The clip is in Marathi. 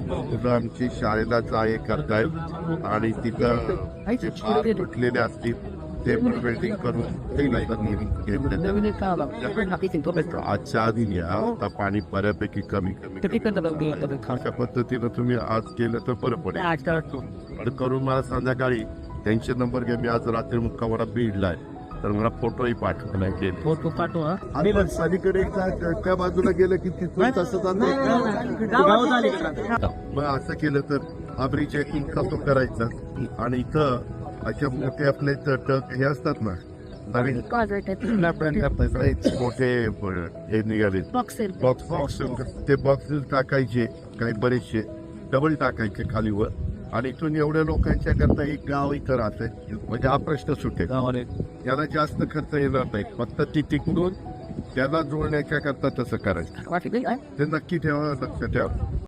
मुलं आमची शाळेला जाय करतायत आणि तिथं जे तुटलेले असतील ते पण वेल्डिंग करून ते घेतले आहे. आजच्या आधी या आता पाणी बऱ्यापैकी कमी कमी अशा पद्धतीनं तुम्ही आज केलं तर बरं पडेल. करून मला संध्याकाळी त्यांचे नंबर घे मी आज रात्री मुक्कामाला बीडलाय तर मला फोटोही पाठवला गेले. फोटो पाठवा. आणि एकदा त्या बाजूला गेलं की तिथून मग असं केलं तर हा ब्रिज एक तो करायचा. आणि इथं अशा मोठे आपले टक हे असतात ना नवीन मोठे हे निघाले. बॉक्स ते बॉक्स टाकायचे काही बरेचसे डबल टाकायचे खालीवर आणि इथून एवढ्या लोकांच्या करता एक गाव इथं राहते म्हणजे हा प्रश्न सुटेल. याला जास्त खर्च येणार नाही. फक्त ती तिकडून त्याला जोडण्याच्या करता तसं करायचं. ते नक्की ठेवा लक्ष ठेवा.